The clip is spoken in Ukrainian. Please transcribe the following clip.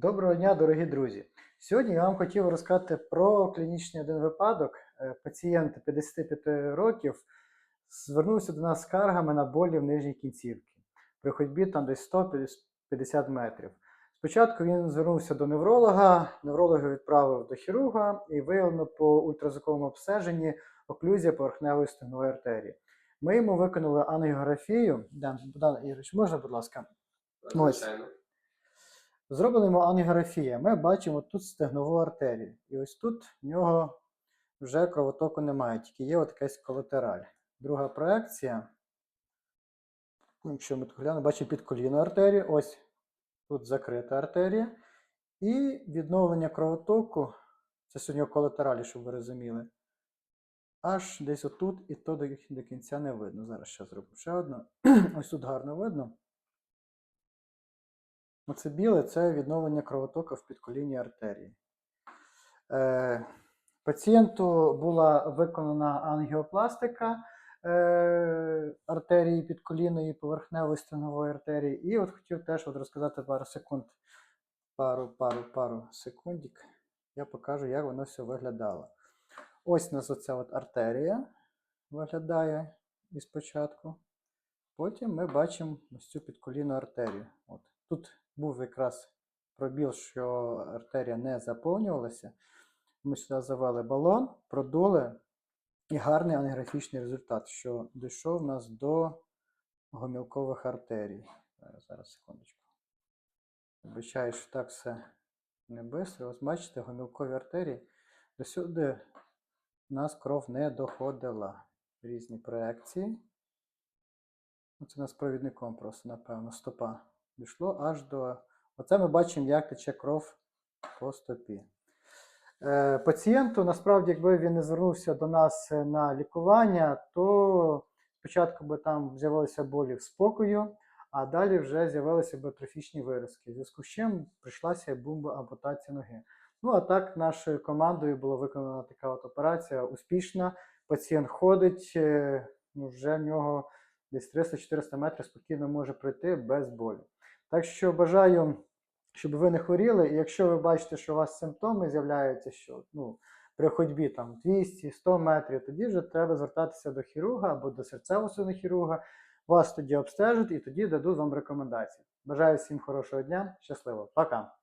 Доброго дня, дорогі друзі! Сьогодні я вам хотів розказати про клінічний один випадок. Е, Пацієнт 55 років звернувся до нас скаргами на болі в нижній кінцівці при ходьбі там десь 150 метрів. Спочатку він звернувся до невролога, невролог відправив до хірурга і виявлено по ультразвуковому обстеженні оклюзія поверхневої стегнової артерії. Ми йому виконали ангіографію. Дан, Богдан Ігорович, можна, будь ласка? Ось. Зроблена ангіографія. Ми бачимо тут стегнову артерію. І ось тут в нього вже кровотоку немає, тільки є от якась колатераль. Друга проекція. Якщо ми тут глянемо, бачимо підколінну артерію. Ось тут закрита артерія. І відновлення кровотоку, це сьогодні колатералі, щоб ви розуміли. Аж десь отут, і то до кінця не видно. Зараз ще зроблю ще одну. Ось тут гарно видно. Оце біле це відновлення кровотоку в підколінній артерії. Е, пацієнту була виконана ангіопластика е, артерії підколінної поверхневої стегнової артерії. І от хотів теж от розказати пару секунд, пару, пару, пару секундік. Я покажу, як воно все виглядало. Ось у нас оця от артерія виглядає із початку. Потім ми бачимо ось цю підколінну артерію. От. Якраз пробіл, що артерія не заповнювалася. Ми сюди завели балон, продули і гарний ангіографічний результат, що дійшов у нас до гомілкових артерій. Зараз, зараз секундочку. Обичаю, що так все не швидко. Ось бачите, гомілкові артерії. До сюди у нас кров не доходила. Різні проекції. Ну, Це у нас провідником просто, напевно, стопа. Дійшло аж до. Оце ми бачимо, як тече кров по стопі. Е, пацієнту, насправді, якби він не звернувся до нас е, на лікування, то спочатку би там з'явилися болі в спокою, а далі вже з'явилися б атрофічні виразки, в зв'язку з чим прийшлася бумба ампутація ноги. Ну, а так, нашою командою була виконана така от операція успішна. Пацієнт ходить, е, ну, вже в нього десь 300-400 метрів спокійно може пройти без болю. Так що бажаю, щоб ви не хворіли, і якщо ви бачите, що у вас симптоми з'являються, що ну, при ходьбі там 200-100 метрів, тоді вже треба звертатися до хірурга або до серцево-судинного хірурга. Вас тоді обстежать і тоді дадуть вам рекомендації. Бажаю всім хорошого дня, щасливо, пока!